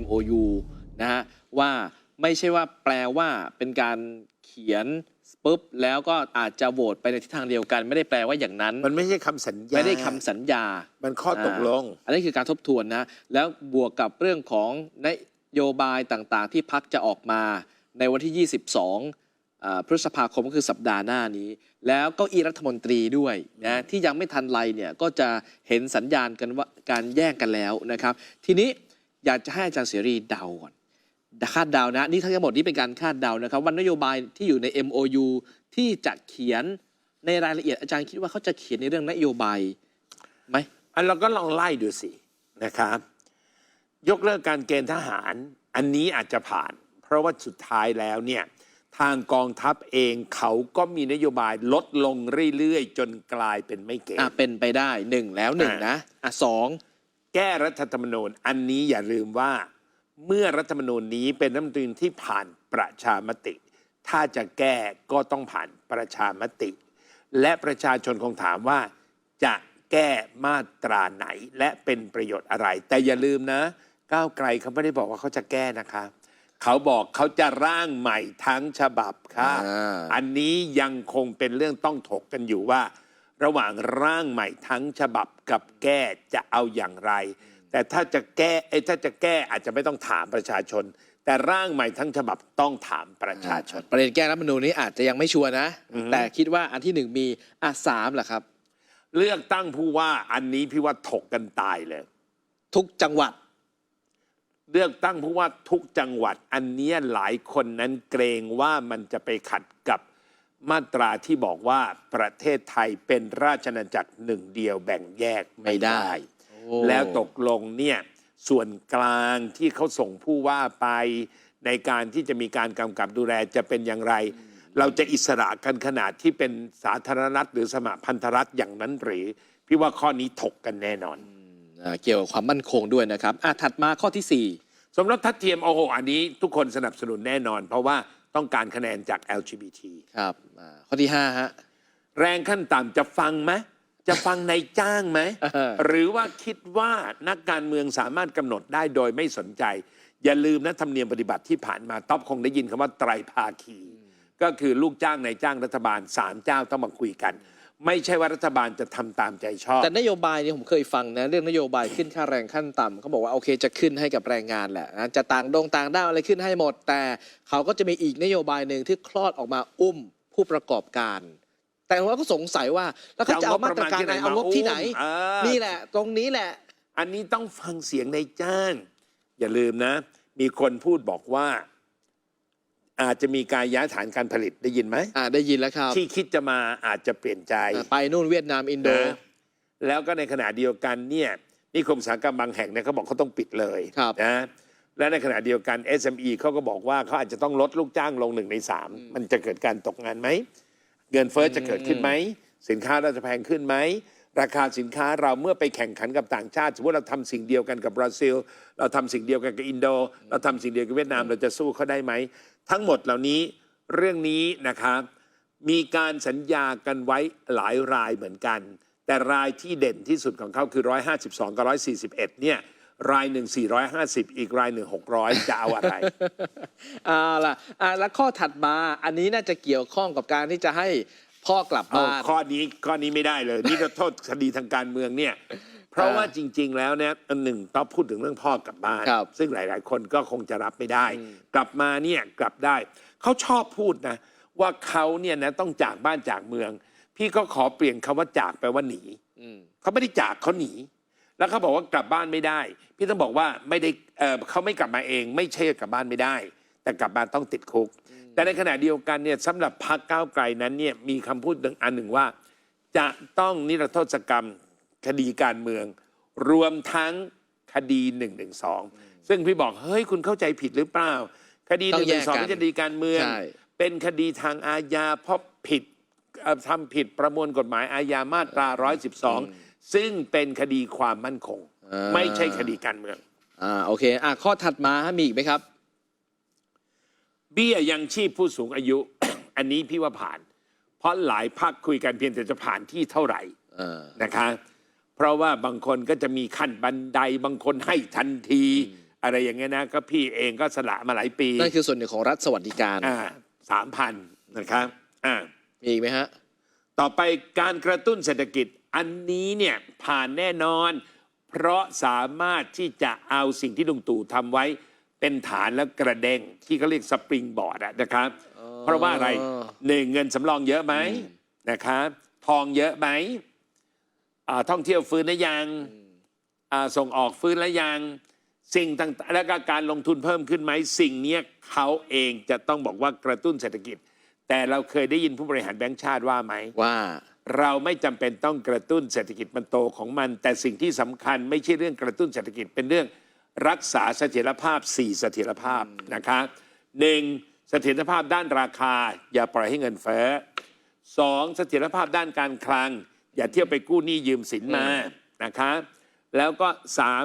MOU นะฮะว่าไม่ใช่ว่าแปลว่าเป็นการเขียนปุ๊บแล้วก็อาจจะโหวตไปในทิศทางเดียวกัน ไม่ได้แปลว่าอย่างนั้น มันไม่ใช่คำสัญญาไม่ได้คำสัญญา มันข้อตกลงอ่าอันนี้คือการทบทวนนะ แล้วบวกกับเรื่องของนโยบายต่างๆ ที่พักจะออกมาในวันที่ 22อ่าพฤษภาคมก็คือสัปดาห์หน้านี้ แล้วเก็อีรัฐมนตรีด้วยนะที่ยังไม่ทันไรเนี่ยก็จะเห็นสัญญาณกันว่าการแย่งกันแล้วนะครับ ทีนี้ อยากจะให้อาจารย์เสรีเดาก่อนคาดเดานะ นี่ทั้งหมดนี้เป็นการคาดเดานะครับว่านโยบายที่อยู่ใน MOU ที่จะเขียนในรายละเอียดอาจารย์คิดว่าเขาจะเขียนในเรื่องนโยบายไหมอันเราก็ลองไล่ดูสินะครับยกเลิกการเกณฑ์ทหาร อันนี้อาจจะผ่าน เพราะว่าสุดท้ายแล้วเนี่ยทางกองทัพเองเขาก็มีนโยบายลดลงเรื่อยๆ จนกลายเป็นไม่เกณอะฑ์เป็นไปได้หนึ่งแล้วหนึ่งอะนะอะสอง แก้รัฐธรรมนูญ อันนี้อย่าลืมว่า เมื่อรัฐธรรมนูญนี้เป็นรัฐธรรมนูญที่ผ่านประชามติ ถ้าจะแก้ก็ต้องผ่านประชามติ และประชาชนคงถามว่า จะแก้มาตราไหนและเป็นประโยชน์อะไร แต่อย่าลืมนะ ก้าวไกลเขาไม่ได้บอกว่าเขาจะแก้นะคะเขาบอกเขาจะร่างใหม่ทั้งฉบับค่ะอ่าอันนี้ยังคงเป็นเรื่องต้องถกกันอยู่ว่า ระหว่างร่างใหม่ทั้งฉบับกับแก้จะเอาอย่างไร แต่ถ้าจะแก้ไอ้ยถ้าจะแก้อาจจะไม่ต้องถามประชาชน แต่ร่างใหม่ทั้งฉบับต้องถามประชาชน ประเด็นแก้รัฐธรรมนูญนี้อาจจะยังไม่ชัวร์นะ อือฮึ แต่คิดว่าอันที่หนึ่งมีอะสามแหละครับ เลือกตั้งผู้ว่าอันนี้พี่ว่าถกกันตายเลย ทุกจังหวัด เลือกตั้งผู้ว่าทุกจังหวัดอันเนี้ยหลายคนนั้นเกรงว่ามันจะไปขัดกับ มาตราที่บอกว่าประเทศไทยเป็นราชอาณาจักรหนึ่งเดียวแบ่งแยกไม่ได้โอ้แล้วตกลงเนี่ยส่วนกลางที่เขาส่งผู้ว่าไปในการที่จะมีการกำกับดูแลจะเป็นอย่างไร เราจะอิสระกันขนาดที่เป็นสาธารณรัฐหรือสมพันธรัฐอย่างนั้นหรือ พี่ว่าข้อนี้ถกกันแน่นอนอ่าเกี่ยวกับความมั่นคงด้วยนะครับอะถัดมาข้อที่สี่สมรสทัดเทียมโอ้โหอันนี้ทุกคนสนับสนุนแน่นอน เพราะว่า ต้องการคะแนนจาก LGBT ครับอ่าข้อที่ห้าฮะ แรงขั้นต่ำจะฟังไหมจะฟังในายจ้างไหม เออ หรือว่าคิดว่านักการเมืองสามารถกำหนดได้โดยไม่สนใจ อย่าลืมนะธรรมเนียมปฏิบัติที่ผ่านมาต๊อบคงได้ยินคำว่าไตรภาคี ก็คือลูกจ้างนายจ้างรัฐบาลสามเจ้าต้องมาคุยกัน ไม่ใช่ว่ารัฐบาลจะทำตามใจชอบ แต่นโยบายนี้ผมเคยฟังนะเรื่องนโยบายขึ้นค่าแรงขั้นต่ำเขาบอกว่าโอเคจะขึ้นให้กับแรงงานแหละนะจะต่างดงต่างด้าวอะไรขึ้นให้หมด แต่เขาก็จะมีอีกนโยบายหนึ่งที่คลอดออกมาอุ้มผู้ประกอบการ แต่ว่าก็สงสัยว่าแล้วเขาจะเอามาตรการไหนเอางบที่ไหน เออ นี่แหละ ตรงนี้แหละ อันนี้ต้องฟังเสียงในายจ้าง อย่าลืมนะ มีคนพูดบอกว่า อาจจะมีการย้ายฐานการผลิตได้ยินไหม อ่าได้ยินแล้วครับที่คิดจะมาอาจจะเปลี่ยนใจอ่าไปนู่นเวียดนามอินโดนะแล้วก็ในขณะเดียวกันเนี่ยนิคมอุตสาหกรรมบางแห่งเนี่ยเขาบอกเขาต้องปิดเลยครับนะและในขณะเดียวกัน SME เขาก็บอกว่าเขาอาจจะต้องลดลูกจ้างลงหนึ่งในสามมันจะเกิดการตกงานไหม เงินเฟ้อจะเกิดขึ้นไหม สินค้าเราจะแพงขึ้นไหม ราคาสินค้าเราเมื่อไปแข่งขันกับต่างชาติสมมติเราทำสิ่งเดียวกันกับบราซิล เราทำสิ่งเดียวกันกับอินโด เราทำสิ่งเดียวกับเวียดนามเราจะสู้เขาได้ไหม ทั้งหมดเหล่านี้เรื่องนี้นะครับมีการสัญญากันไว้หลายรายเหมือนกัน แต่รายที่เด่นที่สุดของเขาคือ 152 กับ 141 เนี่ยรายหนึ่ง450 อีกรายหนึ่ง600 จะเอาอะไรเอาล่ะอ่าแล้วข้อถัดมาอันนี้น่าจะเกี่ยวข้องกับการที่จะให้ พ่อกลับเอาบ้าน ข้อนี้ข้อนี้ไม่ได้เลย นี่ก็โทษคดีทางการเมืองเนี่ย เพราะว่าจริง ๆ แล้วเนี่ยอันหนึ่งต้องพูดถึงเรื่องพ่อกลับบ้าน ครับซึ่งหลาย ๆ คนก็คงจะรับไม่ได้อืมกลับมาเนี่ยกลับได้ เขาชอบพูดนะ ว่าเขาเนี่ยนะต้องจากบ้านจากเมือง พี่ก็ขอเปลี่ยนคำว่าจากไปว่าหนีอืม เขาไม่ได้จากเขาหนี แล้วเขาบอกว่ากลับบ้านไม่ได้ พี่ต้องบอกว่าไม่ได้เอ่อเขาไม่กลับมาเอง ไม่ใช่กลับบ้านไม่ได้ แต่กลับบ้านต้องติดคุก แต่ในขณะเดียวกันเนี่ยสำหรับพรรคก้าวไกลนั้นเนี่ยมีคำพูดหนึ่งอันหนึ่งว่า จะต้องนิรโทษกรรมคดีการเมือง รวมทั้งคดี1นึซึ่งพี่บอกเฮ้ยคุณเข้าใจผิดหรือเปล่า คดีต้1องแยกนึกันไม่ใช่คดีการเมือง ใช่ เป็นคดีทางอาญาเพราะผิดเอ่อทำผิดประมวลกฎหมายอาญามาตรา 112 ซึ่งเป็นคดีความมั่นคงอ่าไม่ใช่คดีการเมือง อ่าโอเคอ่าข้อถัดมาฮะมีอีกไหมครับ เบี้ยยังชีพผู้สูงอายุ อันนี้พี่ว่าผ่าน เพราะหลายพักคุยกันเพียงแต่จะผ่านที่เท่าไหร่เออ นะคะ เพราะว่าบางคนก็จะมีขั้นบันไดบางคนให้ทันที อะไรอย่างเงี้ยนะก็พี่เองก็สละมาหลายปีนั่นคือส่วนหนึ่งของรัฐสวัสดิการอ่าสามพันนะครับอ่า มีอีกไหมฮะ ต่อไปการกระตุ้นเศรษฐกิจอันนี้เนี่ยผ่านแน่นอน เพราะสามารถที่จะเอาสิ่งที่ลุงตู่ทำไว้ เป็นฐานและกระเด้งที่เขาเรียกสปริงบอร์ดอะนะครับ เพราะว่าอะไรหนึ่งเงินสำรองเยอะไหมนะครับทองเยอะไหมอ่าท่องเที่ยวฟื้นหรือยังอ่าส่งออกฟื้นแล้วยังสิ่งต่างๆแล้วก็การลงทุนเพิ่มขึ้นไหมสิ่งเนี้ยเขาเองจะต้องบอกว่ากระตุ้นเศรษฐกิจ แต่เราเคยได้ยินผู้บริหารแบงก์ชาติว่าไหมว่า เราไม่จำเป็นต้องกระตุ้นเศรษฐกิจมันโตของมัน แต่สิ่งที่สำคัญไม่ใช่เรื่องกระตุ้นเศรษฐกิจเป็นเรื่อง รักษาเสถียรภาพ 4 เสถียรภาพนะคะหนึ่งเสถียรภาพด้านราคา อย่าปล่อยให้เงินเฟ้อสองเสถียรภาพด้านการคลัง อย่าเที่ยวไปกู้หนี้ยืมสินมานะคะแล้วก็สาม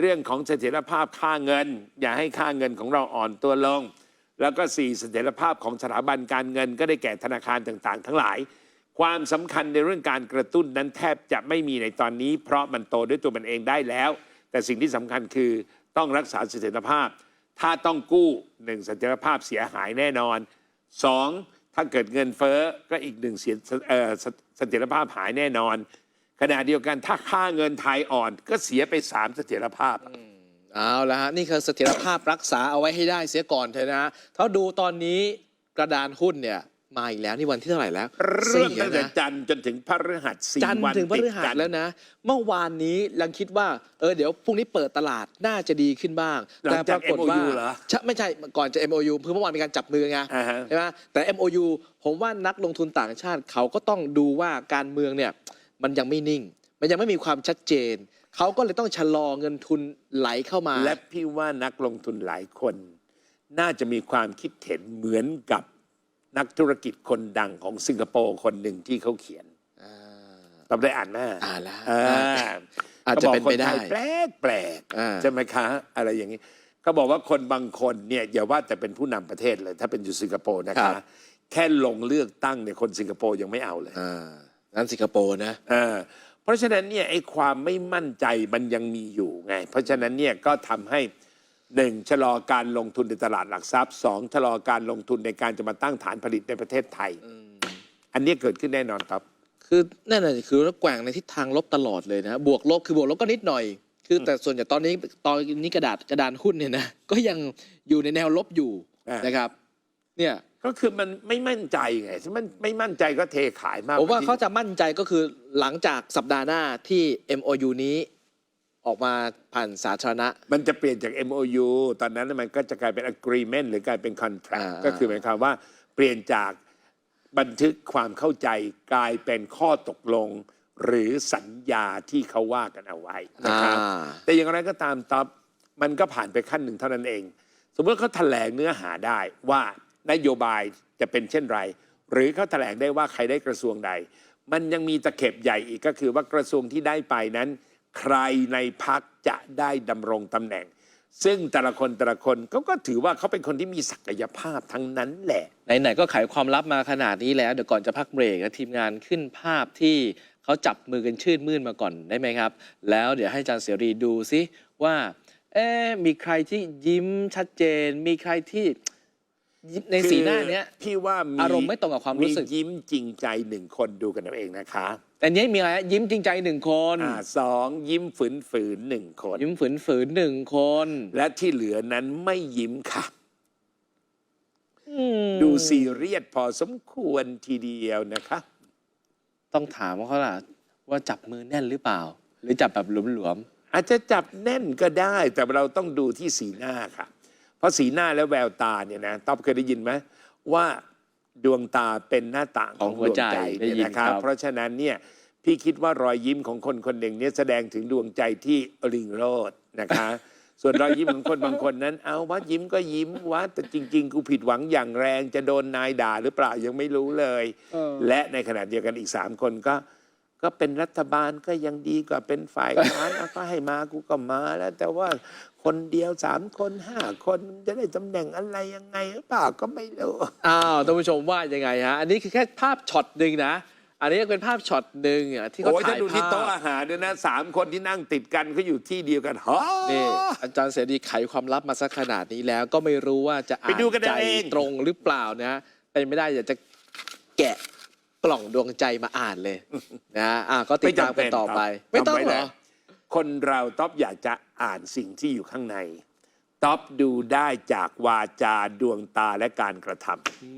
เรื่องของเสถียรภาพค่าเงิน อย่าให้ค่าเงินของเราอ่อนตัวลง แล้วก็สี่เสถียรภาพของสถาบันการเงิน ก็ได้แก่ธนาคารต่างๆ ทั้งหลาย ความสำคัญในเรื่องการกระตุ้นนั้นแทบจะไม่มีในตอนนี้ เพราะมันโตด้วยตัวมันเองได้แล้ว แต่สิ่งที่สำคัญคือต้องรักษาเสถียรภาพ ถ้าต้องกู้หนึ่งเสถียรภาพเสียหายแน่นอนสองถ้าเกิดเงินเฟ้อก็อีกหนึ่งเสียสเสถียรภาพหายแน่นอน ขณะเดียวกันถ้าค่าเงินไทยอ่อนก็เสียไปสามเสถียรภาพเอาละฮะนี่คือเสถียรภาพรักษาเอาไว้ให้ได้เสียก่อนเถอะนะฮะถ้าดูตอนนี้กระดานหุ้นเนี่ย มาอีกแล้วนี่วันที่เท่าไหร่แล้วเริ่มสี่ตั้งแต่นะจันทร์จนถึงพฤหัสสี่จันทร์วันถึงพติดฤหัสกัน แล้วนะ เมื่อวานนี้ยังคิดว่าเออเดี๋ยวพรุ่งนี้เปิดตลาดน่าจะดีขึ้นบ้าง หลังจากแต่ปรากฏว่า MOU เหรอใช่ไม่ใช่ก่อนจะ MOU คือเมื่อวานมีการจับมือไงอ่าฮะ ใช่ไหมแต่ MOU ผมว่านักลงทุนต่างชาติเขาก็ต้องดูว่าการเมืองเนี่ยมันยังไม่นิ่ง มันยังไม่มีความชัดเจน เขาก็เลยต้องชะลอเงินทุนไหลเข้ามา และพี่ว่านักลงทุนหลายคน น่าจะมีความคิดเห็นเหมือนกับ นักธุรกิจคนดังของสิงคโปร์คนหนึ่งที่เขาเขียนอ่าเราได้อ่านไหมอ่านแล้วอ่าอาจจะเป็นไปได้ขาบอกคนทยแปลกแปลกๆอ่าใช่ไหมคะ อะไรอย่างนี้เขาบอกว่าคนบางคนเนี่ยอย่าว่าแต่เป็นผู้นำประเทศเลย ถ้าเป็นอยู่สิงคโปร์นะคะ แค่ลงเลือกตั้งเนี่ยคนสิงคโปร์ยังไม่เอาเลยอ่านั้นสิงคโปร์นะอ่าเพราะฉะนั้นเนี่ยไอ้ความไม่มั่นใจมันยังมีอยู่ไง เพราะฉะนั้นเนี่ยก็ทำให้ หนึ่งชะลอการลงทุนในตลาดหลักทรัพย์สองชะลอการลงทุนในการจะมาตั้งฐานผลิตในประเทศไทย อันนี้เกิดขึ้นแน่นอนครับ คือนั่นน่ะคือแกว่งในทิศทางลบตลอดเลยนะบวกลบคือบวกลบก็นิดหน่อย คือแต่ส่วนใหญ่ตอนนี้ตอนนี้กระดาษกระดานหุ้นเนี่ยนะก็ยังอยู่ในแนวลบอยู่อ่าน นะครับ เนี่ยก็คือมันไม่มั่นใจไงถ้ามันไม่มั่นใจก็เทขายมากผมว่าที่เขาจะมั่นใจก็คือหลังจากสัปดาห์หน้าที่ MOU นี้ ออกมาผ่านสาธารณะ มันจะเปลี่ยนจาก MOU ตอนนั้นมันก็จะกลายเป็น agreement หรือกลายเป็น contract อ่า ก็คือหมายความว่าเปลี่ยนจากบันทึกความเข้าใจกลายเป็นข้อตกลง หรือสัญญาที่เขาว่ากันเอาไว้นะครับ อ่า แต่อย่างไรก็ตามต๊อบมันก็ผ่านไปขั้นหนึ่งเท่านั้นเอง สมมติเขาแถลงเนื้อหาได้ว่านโยบายจะเป็นเช่นไร หรือเขาแถลงได้ว่าใครได้กระทรวงใด มันยังมีตะเข็บใหญ่อีกก็คือว่ากระทรวงที่ได้ไปนั้น ใครในพักจะได้ดำรงตำแหน่ง ซึ่งแต่ละคนแต่ละคนเขาก็ถือว่าเขาเป็นคนที่มีศักยภาพทั้งนั้นแหละ ไหนๆก็ไขความลับมาขนาดนี้แล้ว เดี๋ยวก่อนจะพักเบรกนะทีมงานขึ้นภาพที่เขาจับมือกันชื่นมื่นมาก่อนได้ไหมครับ แล้วเดี๋ยวให้อาจารย์เสรีดูซิว่าเอ๊ะมีใครที่ยิ้มชัดเจน มีใครที่ยิ้มในสีหน้าเนี้ย คือพี่ว่ามีอารมณ์ไม่ตรงกับความรู้สึก ยิ้มจริงใจหนึ่งคนดูกันเอาเองนะคะแต่เนี้ยมีอะไรฮะยิ้มจริงใจหนึ่งคน อ่าสองยิ้มฝืนฝืนๆหนึ่งคน ยิ้มฝืนฝืนๆหนึ่งคนและที่เหลือนั้นไม่ยิ้มค่ะ อืมดูซีเรียสพอสมควรทีเดียวนะคะ ต้องถามเขาล่ะ ว่าจับมือแน่นหรือเปล่า หรือจับแบบหลวมอาจจะจับแน่นก็ได้ แต่เราต้องดูที่สีหน้าค่ะ เพราะสีหน้าและแววตาเนี่ยนะต๊อบเคยได้ยินไหมว่า ดวงตาเป็นหน้าต่างของดวงใจเนี่ยนะครับ เพราะฉะนั้นเนี่ยพี่คิดว่ารอยยิ้มของคนคนหนึ่งเนี่ยแสดงถึงดวงใจที่ริงโรดนะคะ ส่วนรอยยิ้มของคนบางคนนั้น เอาว่ายิ้มก็ยิ้มวะแต่จริง ๆ กูผิดหวังอย่างแรงจะโดนนายด่าหรือเปล่ายังไม่รู้เลยๆเออและในขณะเดียวกันอีกสามคนก็ ก็เป็นรัฐบาลก็ยังดีกว่าเป็นฝ่ายค้านอะก็ให้มากูก็มาแล้ว แต่ว่าคนเดียวสามคนห้าคนมันจะได้ตำแหน่งอะไรยังไงหรือเปล่าก็ไม่รู้อ้าวท่านผู้ชมว่ายังไงฮะอันนี้คือแค่ภาพช็อตหนึ่งนะ อันนี้เป็นภาพช็อตหนึ่งอะที่เขาโอ้ยถ่าถ้ายดูที่ภาโต๊ะพอาหารเนี่ยนะสามคนที่นั่งติดกันเขาอยู่ที่เดียวกันฮะ นี่อาจารย์เสรีไขความลับมาสักขนาดนี้แล้วก็ไม่รู้ว่าจะอ่าไปนดูกันใจเอาเอง ตรงหรือเปล่านะเป็นไม่ได้อยากจะแกะ กล่องดวงใจมาอ่านเลยนะอะก็ติดตามกันต่อไป ไม่ต้องเหรอคนเราต๊อบอยากจะอ่านสิ่งที่อยู่ข้างในต๊อบดูได้จากวาจาดวงตาและการกระทำอื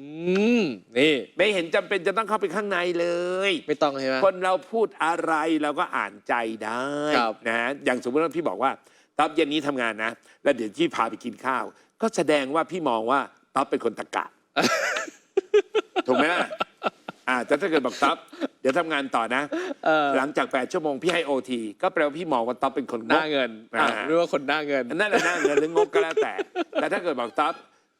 มนี่ไม่เห็นจำเป็นจะต้องเข้าไปข้างในเลย ไม่ต้องใช่ไหมคนเราพูดอะไรเราก็อ่านใจได้ครับนะอย่างสมมติว่าพี่บอกว่าต๊อบเย็นนี้ทำงานนะ แล้วเดี๋ยวพี่พาไปกินข้าว ก็แสดงว่าพี่มองว่าต๊อบเป็นคนตะกะถูกไหมล่ะ อ่าแต่ถ้าเกิดบอกต๊อบเดี๋ยวทำงานต่อนะ เออ หลังจากแปดชั่วโมงพี่ให้โอทีก็แปลว่าพี่มองว่าต๊อบเป็นคนหน้าเงินอะอ่า เรียกว่าคนหน้าเงิน นั่นแหละหน้าเงินหรืองกก็แล้วแต่ แต่ถ้าเกิดบอกต๊อบ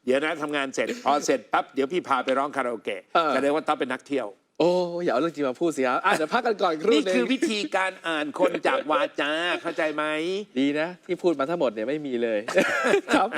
เดี๋ยวนะทำงานเสร็จ พอเสร็จปั๊บเดี๋ยวพี่พาไปร้องคาราโอเกะเออ แสดงว่าต๊อบเป็นนักเที่ยว โอ้อย่าเอาเรื่องจริงมาพูดสิครับอะเดี๋ยวพักกันก่อนอีกครู่นี่หนึคืองวิธีการอ่านคนจากวาจาเข้าใจไหม ดีนะ ที่พูดมาทั้งหมดเนี่ยไม่มีเลย ครับ